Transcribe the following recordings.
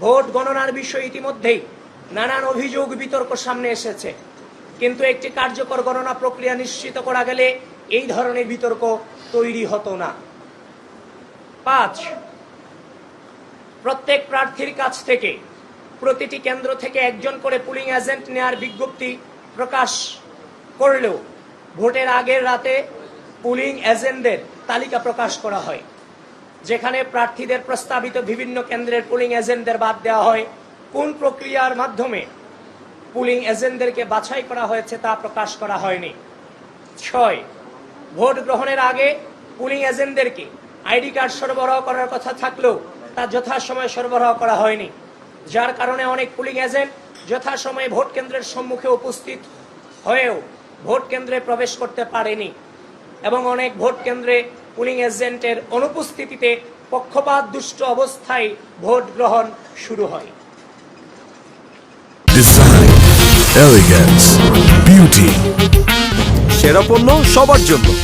Vote গণনার বিষয়ে ইতিমধ্যেই নানান অভিযোগ বিতর্ক সামনে এসেছে। কিন্তু একটি কার্যকর গণনা প্রক্রিয়া নিশ্চিত করা গেলে এই ধরনের বিতর্ক তৈরি হতো না। পাঁচ, প্রত্যেক প্রার্থীর কাছ থেকে প্রতিটি কেন্দ্র থেকে একজন করে পুলিং এজেন্ট নেয়ার বিজ্ঞপ্তি প্রকাশ করলেও ভোটের আগের রাতে পুলিং এজেন্টদের তালিকা প্রকাশ করা হয়। যেখানে প্রার্থীদের প্রস্তাবিত বিভিন্ন কেন্দ্রের পুলিং এজেন্টদের বাদ দেওয়া হয়। কোন প্রক্রিয়ার মাধ্যমে পুলিং এজেন্টদেরকে বাছাই করা হয়েছে তা প্রকাশ করা হয়নি। ছয়, ভোট গ্রহণের আগে পুলিং এজেন্টদেরকে আইডি কার্ড সরবরাহ করার কথা থাকলেও তা যথাসময়ে সরবরাহ করা হয়নি। যার কারণে অনেক পুলিং এজেন্ট যথাসময়ে ভোট কেন্দ্রের সম্মুখে উপস্থিত হয়েও ভোট কেন্দ্রে প্রবেশ করতে পারেনি এবং অনেক ভোট কেন্দ্রে পুলিং এজেন্টের অনুপস্থিতিতে পক্ষপাত দুষ্ট অবস্থায় ভোট গ্রহণ শুরু হয়। সেরা পণ্য সবার জন্য.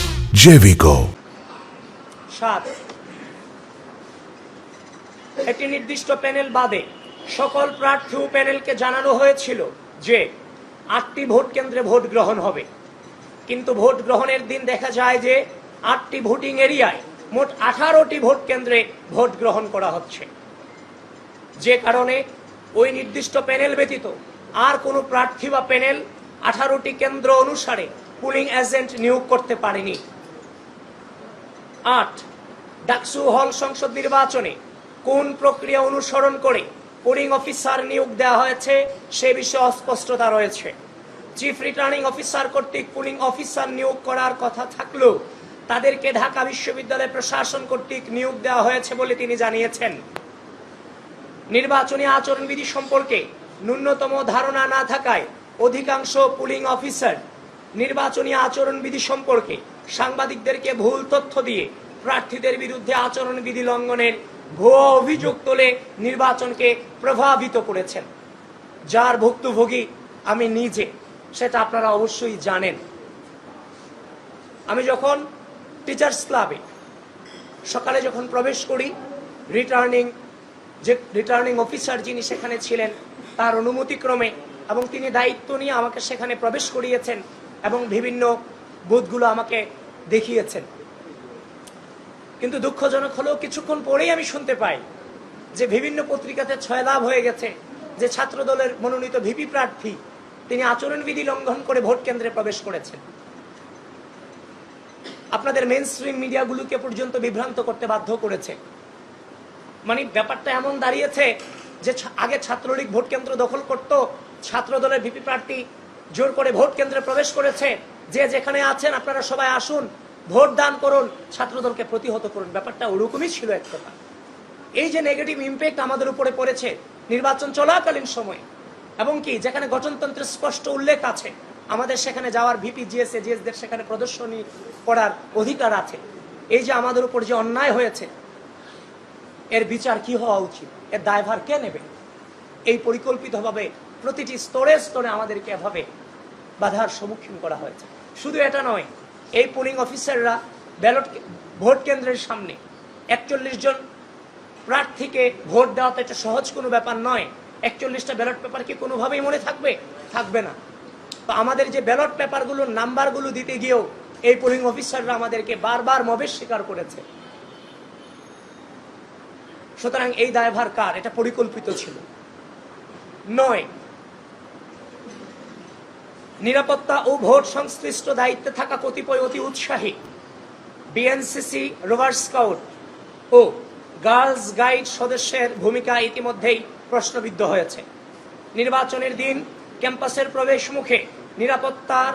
সাত। একটি নির্দিষ্ট প্যানেল বাদে সকল প্রার্থী প্যানেলকে জানানো হয়েছিল যে আটটি ভোট কেন্দ্রে ভোট গ্রহণ হবে। কিন্তু ভোট গ্রহণের দিন দেখা যায় যে আটটি ভোটিং এরিয়ায় মোট আঠারোটি ভোট কেন্দ্রে ভোট গ্রহণ করা হচ্ছে। যে কারণে ওই নির্দিষ্ট প্যানেল ব্যতীত আর কোনো প্রার্থী বা প্যানেল আঠারোটি কেন্দ্র অনুসারে পুলিং এজেন্ট নিয়োগ করতে পারেনি। আট, ডাকসু হল সংসদ নির্বাচনে কোন প্রক্রিয়া অনুসরণ করে পোলিং অফিসার নিয়োগ দেওয়া হয়েছে সে বিষয়ে অস্পষ্টতা রয়েছে। চিফ রিটার্নিং অফিসার কর্তৃক পুলিং অফিসার নিয়োগ করার কথা থাকলেও তাদেরকে ঢাকা বিশ্ববিদ্যালয় প্রশাসন কর্তৃক নিয়োগ দেওয়া হয়েছে বলে তিনি জানিয়েছেন। নির্বাচনী আচরণবিধি সম্পর্কে ন্যূনতম ধারণা না থাকায় অধিকাংশ পুলিং অফিসার নির্বাচনী আচরণবিধি সম্পর্কে সাংবাদিকদেরকে ভুল তথ্য দিয়ে প্রার্থীদের বিরুদ্ধে আচরণবিধি লঙ্ঘনের ভুয়ো অভিযোগ তোলে নির্বাচনকে প্রভাবিত করেছেন। যার ভুক্তভোগী আমি নিজে, সেটা আপনারা অবশ্যই জানেন। আমি যখন টিচার্স ক্লাবে সকালে যখন প্রবেশ করি রিটার্নিং যে রিটার্নিং অফিসার যিনি সেখানে ছিলেন, তার অনুমতিক্রমে এবং তিনি দায়িত্ব নিয়ে আমাকে সেখানে প্রবেশ করিয়েছেন এবং বিভিন্ন বুথগুলো আমাকে দেখিয়েছেন। কিন্তু দুঃখজনক হলেও কিছুক্ষণ পরেই আমি শুনতে পাই যে বিভিন্ন পত্রিকাতে ছয় লাভ হয়ে গেছে, যে ছাত্র দলের মনোনীত ভিপি প্রার্থী, তিনি আচরণবিধি লঙ্ঘন করে ভোট কেন্দ্রে প্রবেশ করেছেন। আপনাদের মেন স্ট্রিম মিডিয়াগুলোকে পর্যন্ত বিভ্রান্ত করতে বাধ্য করেছে। মানে ব্যাপারটা এমন দাঁড়িয়েছে যে আগে ছাত্রলীগ ভোট কেন্দ্র দখল করত ছাত্র দলের ভিপি প্রার্থী জোর করে ভোট কেন্দ্রে প্রবেশ করেছে। যে যেখানে আছেন, আপনারা সবাই আসুন, ভোট দান করুন, ছাত্রদলকে প্রতিহত করুন। ব্যাপারটা ওরকমই ছিল এক কথা এই যে নেগেটিভ ইম্প্যাক্ট আমাদের উপরে পড়েছে, নির্বাচন চলাকালীন সময়ে, এবং কি, যেখানে গঠনতন্ত্রের স্পষ্ট উল্লেখ আছে আমাদের সেখানে যাওয়ার ভিপি জিএসএ জিএসদের সেখানে প্রদর্শনী করার অধিকার আছে। এই যে আমাদের উপর যে অন্যায় হয়েছে, এর বিচার কি হওয়া উচিত? এর দায়ভার কে নেবে? এই পরিকল্পিতভাবে প্রতিটি স্তরে স্তরে আমাদেরকে এভাবে বাধার সম্মুখীন করা হয়েছে। শুধু এটা নয়, এই পোলিং অফিসাররা ব্যালট ভোট কেন্দ্রের সামনে একচল্লিশ জন প্রার্থীকে ভোট দেওয়া তো এটা সহজ কোনো ব্যাপার নয়। একচল্লিশটা ব্যালট পেপার কি কোনোভাবেই মনে থাকবে? থাকবে না। তো আমাদের যে ব্যালট পেপারগুলোর নাম্বারগুলো দিতে গিয়েও এই পোলিং অফিসাররা আমাদেরকে বারবার মবেশ স্বীকার করেছে। সুতরাং এই দায়ভার কার? এটা পরিকল্পিত ছিল। নয়, নিরাপত্তা ও ভোট সংশ্লিষ্ট দায়িত্বে থাকা কতিপয় অতি উৎসাহী বিএনসিসি রোভার স্কাউট ও গার্লস গাইড সদস্যের ভূমিকা ইতিমধ্যেই প্রশ্নবিদ্ধ হয়েছে। নির্বাচনের দিন ক্যাম্পাসের প্রবেশ মুখে নিরাপত্তার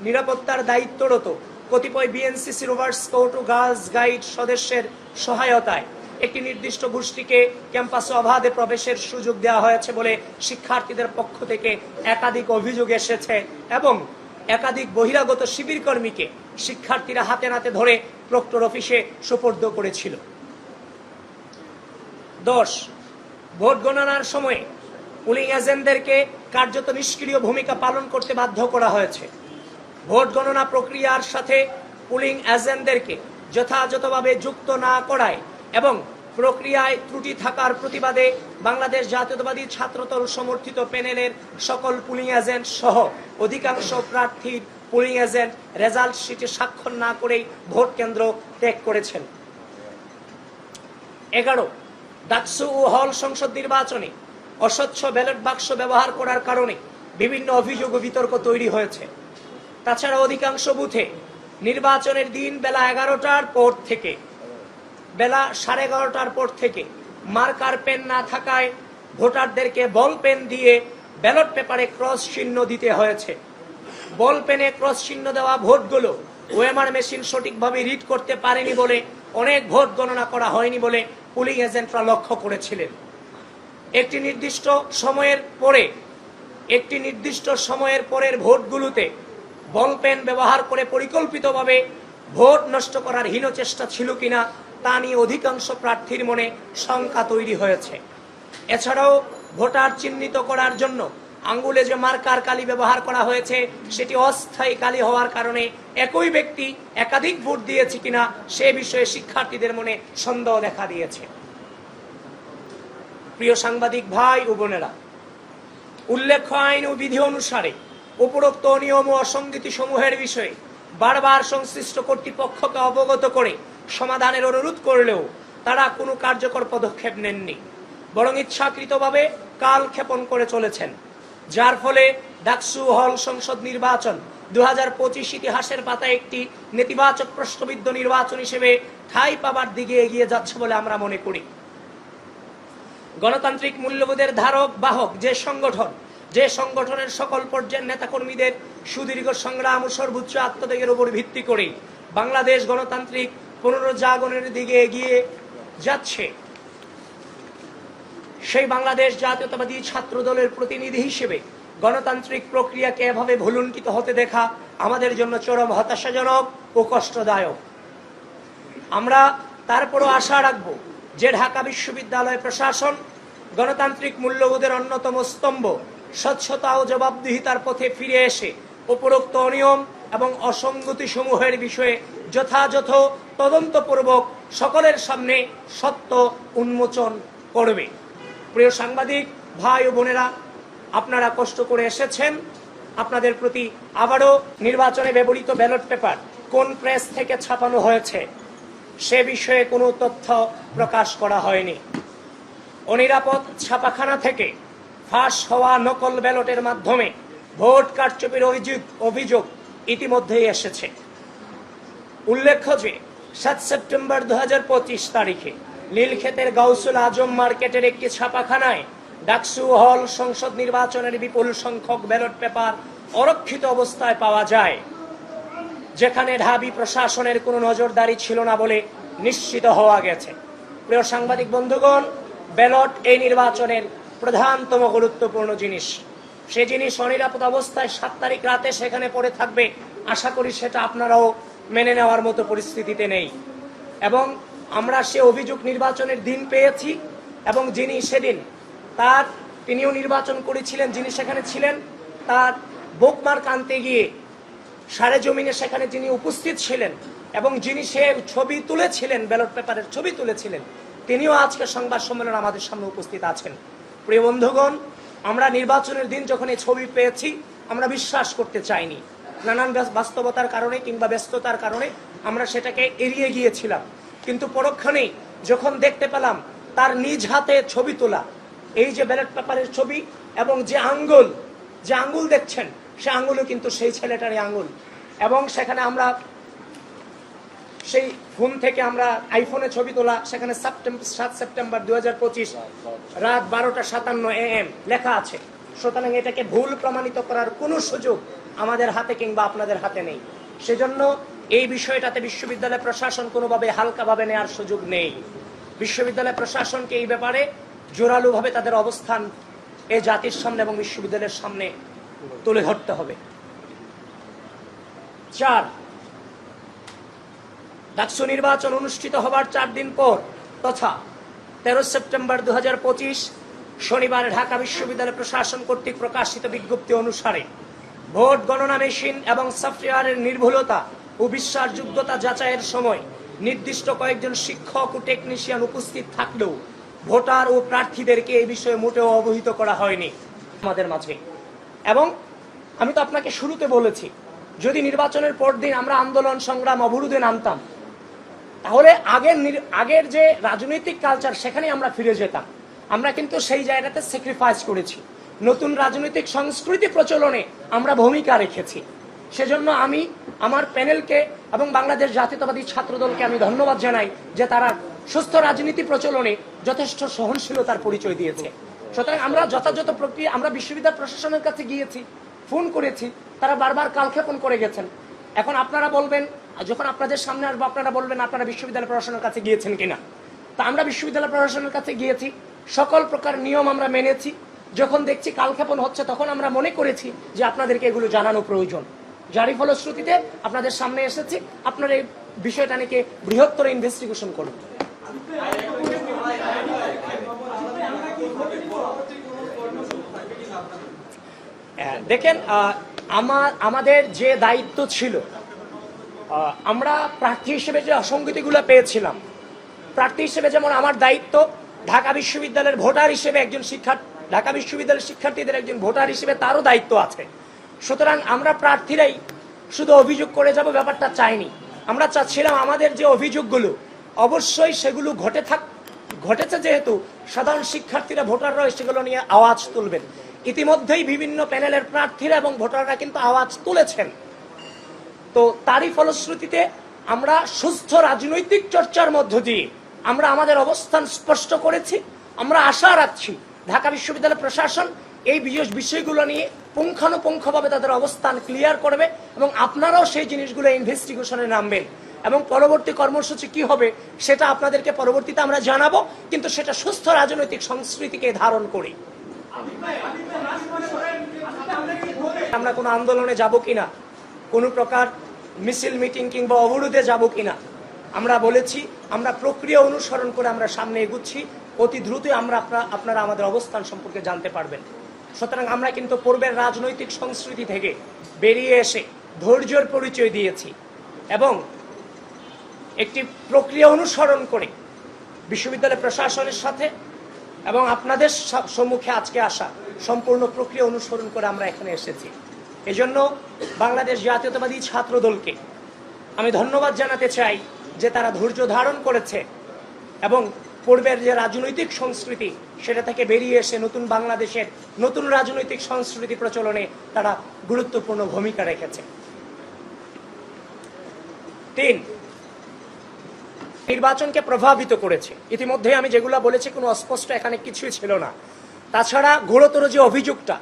নিরাপত্তার দায়িত্বরত কতিপয় বিএনসিসি রোভার স্কাউট ও গার্লস গাইড সদস্যের সহায়তায় একটি নির্দিষ্ট গোষ্ঠীকে ক্যাম্পাসে অবাধে প্রবেশের সুযোগ দেওয়া হয়েছে বলে শিক্ষার্থীদের পক্ষ থেকে একাধিক অভিযোগ এসেছে এবং একাধিক বহিরাগত শিবির কর্মীকে শিক্ষার্থীরা হাতে নাতে ধরে প্রক্টর অফিসে সোপর্দ করেছিল। দশ, ভোট গণনার সময়ে পুলিং এজেন্টদেরকে কার্যত নিষ্ক্রিয় ভূমিকা পালন করতে বাধ্য করা হয়েছে। ভোট গণনা প্রক্রিয়ার সাথে পুলিং এজেন্টদেরকে যথাযথভাবে যুক্ত না করায় এবং প্রক্রিয়ায় ত্রুটি থাকার প্রতিবাদে বাংলাদেশ জাতীয়তাবাদী ছাত্রদল সমর্থিত প্যানেলের সকল পুলিং এজেন্ট সহ অধিকাংশ প্রার্থীর পুলিং এজেন্ট রেজাল্ট শিটে স্বাক্ষর না করেই ভোট কেন্দ্র ত্যাগ করেছেন। এগারো, ডাকসু ও হল সংসদ নির্বাচনে অস্বচ্ছ ব্যালট বাক্স ব্যবহার করার কারণে বিভিন্ন অভিযোগ ও বিতর্ক তৈরি হয়েছে। তাছাড়া অধিকাংশ বুথে নির্বাচনের দিন বেলা এগারোটার পর থেকে, বেলা সাড়ে এগারোটার পর থেকে মার্কার পেন না থাকায় ভোটারদেরকে বল পেন দিয়ে ব্যালট পেপারে ক্রস চিহ্ন দিতে হয়েছে। বল পেনে ক্রস চিহ্ন দেওয়া ভোটগুলো ওএমআর মেশিন সঠিকভাবে রিড করতে পারেনি বলে অনেক ভোট গণনা করা হয়নি বলে পুলিং এজেন্টরা লক্ষ্য করেছিলেন। একটি নির্দিষ্ট সময়ের পরে, একটি নির্দিষ্ট সময়ের পরের ভোটগুলোতে বল পেন ব্যবহার করে পরিকল্পিতভাবে ভোট নষ্ট করার হীন চেষ্টা ছিল কিনা, তা নিয়ে অধিকাংশ প্রার্থীর মনে শঙ্কা তৈরি হয়েছে। এছাড়াও ভোটার চিহ্নিত করার জন্য আঙ্গুলে যে মার্কার কালি ব্যবহার করা হয়েছে, সেটি অস্থায়ী কালি হওয়ার কারণে একই ব্যক্তি একাধিক ভোট দিয়েছে কিনা, সে বিষয়ে শিক্ষার্থীদের মনে সন্দেহ দেখা দিয়েছে। প্রিয় সাংবাদিক ভাই ও বোনেরা, উল্লেখ্য আইন ও বিধি অনুসারে উপরোক্ত নিয়ম ও অসঙ্গতি সমূহের বিষয়ে বারবার সংশ্লিষ্ট কর্তৃপক্ষকে অবগত করে সমাধানের অনুরোধ করলেও তারা কোনো কার্যকর পদক্ষেপ নেননি, বরং ইচ্ছাকৃতভাবে কাল ক্ষেপণ করে চলেছেন, যার ফলে ডাকসু হল সংসদ নির্বাচন দু হাজার পঁচিশ ইতিহাসের পাতায় একটি নেতিবাচক প্রশ্নবিদ্ধ নির্বাচন হিসেবে ঠাঁই পাবার দিকে এগিয়ে যাচ্ছে বলে আমরা মনে করি। গণতান্ত্রিক মূল্যবোধের ধারক, বাহক, যে সংগঠন, যে সংগঠনের সকল পর্যায়ের নেতাকর্মীদের সুদীর্ঘ সংগ্রাম ও সর্বোচ্চ আত্মত্যাগের উপর ভিত্তি করে বাংলাদেশ গণতান্ত্রিক পুনরুজ্জাগরণের দিকে এগিয়ে যাচ্ছে। সেই বাংলাদেশ জাতীয়তাবাদী ছাত্র দলের প্রতিনিধি হিসেবে গণতান্ত্রিক প্রক্রিয়াকে এভাবে ভুলুণ্ঠিত হতে দেখা আমাদের জন্য চরম হতাশাজনক ও কষ্টদায়ক। আমরা তারপরও আশা রাখব যে ঢাকা বিশ্ববিদ্যালয় প্রশাসন গণতান্ত্রিক মূল্যবোধের অন্যতম স্তম্ভ, স্বচ্ছতা ও জবাবদিহিতার পথে ফিরে এসে উপরোক্ত অনিয়ম এবং অসঙ্গতি সমূহের বিষয়ে যথাযথ তদন্তপূর্বক সকলের সামনে সত্য উন্মোচন করবে। প্রিয় সাংবাদিক, ভাই ও বোনেরা, আপনারা কষ্ট করে এসেছেন। আপনাদের প্রতি আবারও নির্বাচনে ব্যবহৃত ব্যালট পেপার কোন প্রেস থেকে ছাপানো হয়েছে? সে বিষয়ে কোনো তথ্য প্রকাশ করা হয়নি। অনিরাপদ ছাপাখানা থেকে ফাঁস হওয়া নকল ব্যালটের মাধ্যমে ভোট কারচুপির অভিযোগ অভিযোগ ইতিমধ্যেই এসেছে। উল্লেখ্য যে, সাত সেপ্টেম্বর দু হাজার পঁচিশ তারিখে নীলক্ষেতের গাউসুল আজম মার্কেটের একটি ছাপাখানায় ডাকসু হল সংসদ নির্বাচনের বিপুল সংখ্যক ব্যালট পেপার অরক্ষিত অবস্থায় পাওয়া যায়। যেখানে ঢাবি প্রশাসনের কোনো নজরদারি ছিল না বলে নিশ্চিত হওয়া গেছে। প্রিয় সাংবাদিক বন্ধুগণ, ব্যালট এই নির্বাচনের প্রধানতম গুরুত্বপূর্ণ জিনিস। সে জিনিস অনিরাপদ অবস্থায় সাত তারিখ রাতে সেখানে পড়ে থাকবে, আশা করি সেটা আপনারাও মেনে নেওয়ার মতো পরিস্থিতিতে নেই। এবং আমরা সে অভিযোগ নির্বাচনের দিন পেয়েছি এবং যিনি সেদিন তার তিনিও নির্বাচন করেছিলেন, যিনি সেখানে ছিলেন, তার বোকমার্ক আনতে গিয়ে সারে জমিনে সেখানে যিনি উপস্থিত ছিলেন এবং যিনি সে ছবি তুলেছিলেন ব্যালট পেপারের ছবি তুলেছিলেন, তিনিও আজকে সংবাদ সম্মেলন আমাদের সামনে উপস্থিত আছেন। প্রিয় বন্ধুগণ, আমরা নির্বাচনের দিন যখন এই ছবি পেয়েছি, আমরা বিশ্বাস করতে চাইনি। নানান বাস্তবতার কারণে কিংবা ব্যস্ততার কারণে আমরা সেটাকে এড়িয়ে গিয়েছিলাম। কিন্তু পরক্ষণেই যখন দেখতে পেলাম তার নিজ হাতে ছবি তোলা, এই যে ব্যালট পেপারের ছবি এবং যে আঙ্গুল যে আঙ্গুল দেখছেন সে আঙ্গুলও কিন্তু সেই ছেলেটারই আঙুল এবং সেখানে আমরা সেই ফোন থেকে আমরা আইফোনে ছবি তোলা, সেখানে সেপ্টেম্বর সাত সেপ্টেম্বর দু রাত বারোটা সাতান্ন এ এম লেখা আছে। সুতরাং এটাকে ভুল প্রমাণিত করার কোনো সুযোগ আমাদের হাতে কিংবা আপনাদের হাতে নেই। সেজন্য এই বিষয়টাতে বিশ্ববিদ্যালয় প্রশাসন কোনোভাবে হালকাভাবে নেওয়ার সুযোগ নেই। বিশ্ববিদ্যালয় প্রশাসনকে এই ব্যাপারে জোরালোভাবে তাদের অবস্থান এ জাতির সামনে এবং বিশ্ববিদ্যালয়ের সামনে তুলে ধরতে হবে। চার, ডাকসু নির্বাচন অনুষ্ঠিত হবার চার দিন পর তথা তেরো সেপ্টেম্বর দু শনিবার ঢাকা বিশ্ববিদ্যালয় প্রশাসন কর্তৃক প্রকাশিত বিজ্ঞপ্তি অনুসারে ভোট গণনা মেশিন এবং সফটওয়্যারের নির্ভুলতা ও বিশ্বাসযোগ্যতা যাচাইয়ের সময় নির্দিষ্ট কয়েকজন শিক্ষক ও টেকনিশিয়ান উপস্থিত থাকলেও ভোটার ও প্রার্থীদেরকে এই বিষয়ে মোটেও অবহিত করা হয়নি। আমাদের মাঝে এবং আমি তো আপনাকে শুরুতে বলেছি, যদি নির্বাচনের পর দিন আমরা আন্দোলন, সংগ্রাম অবরোধে নামতাম, তাহলে আগের আগের যে রাজনৈতিক কালচার সেখানে আমরা ফিরে যেতাম। আমরা কিন্তু সেই জায়গাতে স্যাক্রিফাইস করেছি। নতুন রাজনৈতিক সংস্কৃতি প্রচলনে আমরা ভূমিকা রেখেছি। সেজন্য আমি আমার প্যানেলকে এবং বাংলাদেশ জাতীয়তাবাদী ছাত্রদলকে আমি ধন্যবাদ জানাই যে তারা সুস্থ রাজনীতি প্রচলনে যথেষ্ট সহনশীলতার পরিচয় দিয়েছে। সুতরাং আমরা যথাযথ প্রক্রিয়া আমরা বিশ্ববিদ্যালয় প্রশাসনের কাছে গিয়েছি, ফোন করেছি, তারা বারবার কালক্ষেপণ করে গেছেন। এখন আপনারা বলবেন যখন আপনাদের সামনে আসব, আপনারা বলবেন, আপনারা বিশ্ববিদ্যালয় প্রশাসনের কাছে গিয়েছেন কিনা? তা আমরা বিশ্ববিদ্যালয় প্রশাসনের কাছে গিয়েছি, সকল প্রকার নিয়ম আমরা মেনেছি। যখন দেখছি কালক্ষেপণ হচ্ছে, তখন আমরা মনে করেছি যে আপনাদেরকে এগুলো জানানো প্রয়োজন। যারই ফলশ্রুতিতে আপনাদের সামনে এসেছি, আপনারা এই বিষয়টা নিয়ে বৃহত্তর ইনভেস্টিগেশন করুন। দেখেন আমার আমাদের যে দায়িত্ব ছিল আমরা প্রার্থী হিসেবে যে অসঙ্গতিগুলো পেয়েছিলাম, প্রার্থী হিসেবে যেমন আমার দায়িত্ব, ঢাকা বিশ্ববিদ্যালয়ের ভোটার হিসেবে একজন শিক্ষার্থী, ঢাকা বিশ্ববিদ্যালয়ের শিক্ষার্থীদের একজন ভোটার হিসেবে তারও দায়িত্ব আছে। সুতরাং আমরা প্রার্থীরাই শুধু অভিযোগ করে যাব, ব্যাপারটা চাইনি। আমরা চাচ্ছিলাম আমাদের যে অভিযোগগুলো, অবশ্যই সেগুলো ঘটে থাক ঘটেছে যেহেতু সাধারণ শিক্ষার্থীরা ভোটাররা সেগুলো নিয়ে আওয়াজ তুলবেন। ইতিমধ্যেই বিভিন্ন প্যানেলের প্রার্থীরা এবং ভোটাররা কিন্তু আওয়াজ তুলেছেন। তো তারই ফলশ্রুতিতে আমরা সুস্থ রাজনৈতিক চর্চার মধ্য দিয়ে আমরা আমাদের অবস্থান স্পষ্ট করেছি। আমরা আশা রাখছি ঢাকা বিশ্ববিদ্যালয় প্রশাসন এই বিশেষ বিষয়গুলো নিয়ে পুঙ্খানুপুঙ্খভাবে তাদের অবস্থান ক্লিয়ার করবে এবং আপনারাও সেই জিনিসগুলো ইনভেস্টিগেশনে নামবেন। এবং পরবর্তী কর্মসূচি কি হবে সেটা আপনাদেরকে পরবর্তীতে আমরা জানাব, কিন্তু সেটা সুস্থ রাজনৈতিক সংস্কৃতিকে ধারণ করি। আমরা কোনো আন্দোলনে যাব কিনা, কোনো প্রকার মিছিল, মিটিং কিংবা অবরোধে যাব কিনা, আমরা বলেছি, আমরা প্রক্রিয়া অনুসরণ করে আমরা সামনে এগুচ্ছি, অতি দ্রুতই আমরা আপনা- আপনারা আমাদের অবস্থান সম্পর্কে জানতে পারবেন। সুতরাং আমরা কিন্তু পূর্বের রাজনৈতিক সংস্কৃতি থেকে বেরিয়ে এসে ধৈর্যের পরিচয় দিয়েছি এবং একটি প্রক্রিয়া অনুসরণ করে বিশ্ববিদ্যালয় প্রশাসনের সাথে এবং আপনাদের সম্মুখে আজকে আসা সম্পূর্ণ প্রক্রিয়া অনুসরণ করে আমরা এখানে এসেছি। এজন্য বাংলাদেশ জাতীয়তাবাদী ছাত্র দলকে আমি ধন্যবাদ জানাতে চাই যে তারা ধৈর্য ধারণ করেছে এবং পূর্বের যে রাজনৈতিক সংস্কৃতি, সেটা থেকে বেরিয়ে এসে নতুন বাংলাদেশের নতুন রাজনৈতিক সংস্কৃতি প্রচলনে তারা গুরুত্বপূর্ণ ভূমিকা রেখেছে। তিন নির্বাচনকে প্রভাবিত করেছে। ইতিমধ্যে আমি যেগুলো বলেছি, কোনো অস্পষ্ট এখানে কিছুই ছিল না। তাছাড়া ঘোরতর যে অভিযোগটা,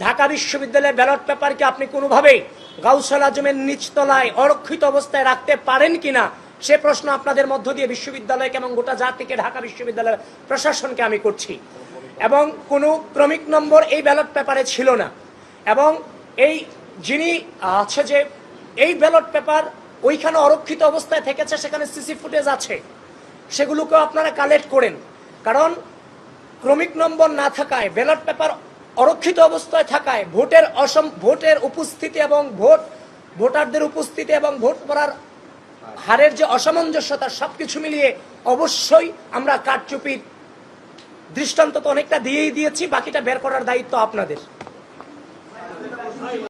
ঢাকা বিশ্ববিদ্যালয়ের ব্যালট পেপারকে আপনি কোনোভাবেই গাউসাল আজমের নিচতলায় অরক্ষিত অবস্থায় রাখতে পারেন কিনা, সে প্রশ্ন আপনাদের মধ্য দিয়ে বিশ্ববিদ্যালয়কে এবং গোটা জাতিকে ঢাকা বিশ্ববিদ্যালয়ের প্রশাসনকে আমি করছি। এবং কোনো ক্রমিক নম্বর এই ব্যালট পেপারে ছিল না। এবং এই যিনি আছে যে, এই ব্যালট পেপার ওইখানে অরক্ষিত অবস্থায় থেকেছে, সেখানে সিসি ফুটেজ আছে। সেগুলোকেও আপনারা কালেক্ট করেন। কারণ ক্রমিক নম্বর না থাকায় ব্যালট পেপার অরক্ষিত অবস্থায় থাকায়, ভোটের অসম, ভোটের উপস্থিতি এবং ভোট, ভোটারদের উপস্থিতি এবং ভোট করার হারের যে অসামঞ্জস্যতা, সবকিছু মিলিয়ে অবশ্যই আমরা কারচুপির দৃষ্টান্ত তো অনেকটা দিয়েই দিয়েছি, বাকিটা বের করার দায়িত্ব আপনাদের।